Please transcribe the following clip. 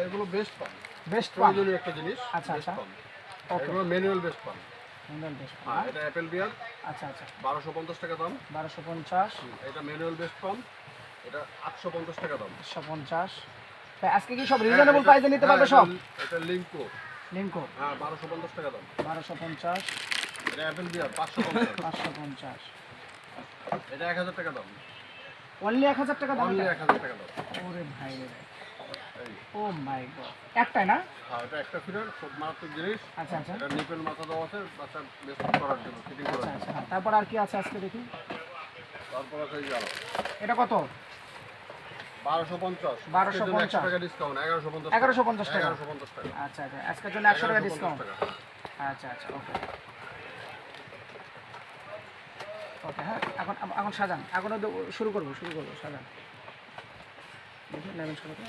এগুলো বেস্ট পান। বেস্ট প্রয়োজনীয় একটা জিনিস আচ্ছা, আচ্ছা। ওকে এগুলো ম্যানুয়াল বেস্ট পান। বেস্ট হ্যাঁ? এটা অ্যাপেল বিয়ার আচ্ছা আচ্ছা। বারোশো পঞ্চাশ টাকা দাম। বারোশো পঞ্চাশ। এটা ম্যানুয়াল বেস্ট পান। এটা আটশো পঞ্চাশ টাকা দাম। একশো পঞ্চাশ। ভাই আজকে কি সব রিজনেবল হ্যাঁ, প্রাইসে নিতে পারবে সব? এটা- লিঙ্কো লিঙ্কো হ্যাঁ বারোশো পঞ্চাশ টাকা দাম। বারোশো পঞ্চাশ। এটা অ্যাপেল বিয়ার পাঁচশো পঞ্চাশ। পাঁচশো পঞ্চাশ। এটা এক হাজার টাকা দাম। অনলি এক হাজার টাকা দাম? অনলি এটা? এক হাজার টাকা দাম। ওরে ভাই রে ভাই। ও মাই গড একটাই না? হ্যাঁ এটা একটা ফিটার খুব মারাত্মক জিনিস। আচ্ছা আচ্ছা। এটা নিপেল মাথা দেওয়া আছে বাচ্চা করার জন্য ফিটিং করার আচ্ছা আচ্ছা। তারপর আর কি আছে আজকে দেখি? তারপর আছে এটা কত? বারোশো পঞ্চাশ। 1250 একশো টাকা ডিসকাউন্ট এগারোশো পঞ্চাশ 1150 টাকা। এগারোশো পঞ্চাশ টাকা। আচ্ছা আচ্ছা। আজকের জন্য একশো টাকা ডিসকাউন্ট আচ্ছা আচ্ছা ওকে। ওকে হ্যাঁ এখন এখন সাজান। এখন শুরু করব শুরু করব সাজান। দেখি লেমন শুরু করব